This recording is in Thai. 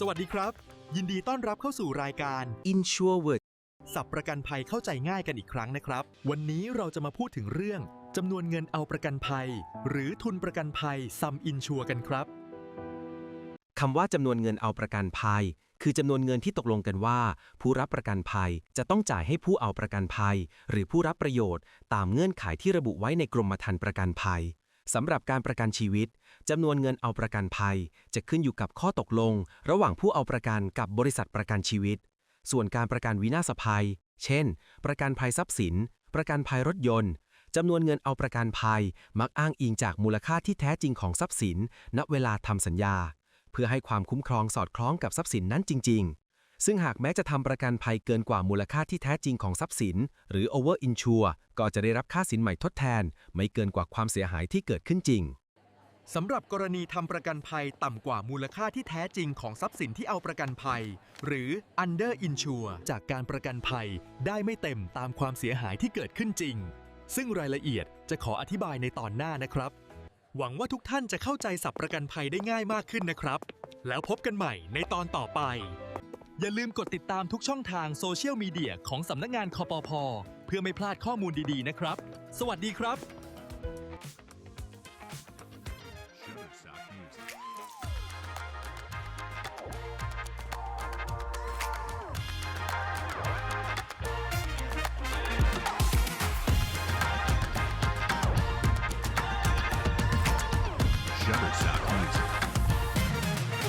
สวัสดีครับ ยินดีต้อนรับเข้าสู่รายการ Insure Word สับประกันภัยเข้าใจง่ายกันอีกครั้งนะครับ วันนี้เราจะมาพูดถึงเรื่องจำนวนเงินเอาประกันภัย หรือทุนประกันภัยซัมอินชัวกันครับคำว่าจำนวนเงินเอาประกันภัย คือจำนวนเงินที่ตกลงกันว่า ผู้รับประกันภัยจะต้องจ่ายให้ผู้เอาประกันภัย หรือผู้รับประโยชน์ ตามเงื่อนไขที่ระบุไว้ในกรมธรรม์ประกันภัย สำหรับการประกันชีวิตจำนวนเงินเอาประกันภัย จะขึ้นอยู่กับข้อตกลง ระหว่างผู้เอาประกันกับบริษัทประกันชีวิต ส่วนการประกันวินาศภัย เช่น ประกันภัยทรัพย์สิน ประกันภัยรถยนต์จำนวนเงินเอาประกันภัย มักอ้างอิงจากมูลค่าที่แท้จริงของทรัพย์สิน ณเวลาทำสัญญา เพื่อให้ความคุ้มครองสอดคล้องกับทรัพย์สินนั้นจริงๆ ซึ่งหากแม้จะทำประกันภัยเกินกว่ามูลค่าที่แท้จริงของทรัพย์สิน หรือ over insure ก็จะได้รับค่าสินใหม่ทดแทน ไม่เกินกว่าความเสียหายที่เกิดขึ้นจริงสำหรับกรณีทำประกันภัยต่ำกว่ามูลค่าที่แท้จริงของทรัพย์สินที่เอาประกันภัย หรือ under insure จากการประกันภัยได้ไม่เต็มตามความเสียหายที่เกิดขึ้นจริง ซึ่งรายละเอียดจะขออธิบายในตอนหน้านะครับ หวังว่าทุกท่านจะเข้าใจสับประกันภัยได้ง่ายมากขึ้นนะครับ แล้วพบกันใหม่ในตอนต่อไป อย่าลืมกดติดตามทุกช่องทางโซเชียลมีเดียของสำนักงานคอปอพเพื่อไม่พลาดข้อมูลดีๆนะครับ สวัสดีครับ Shutter Sock Music.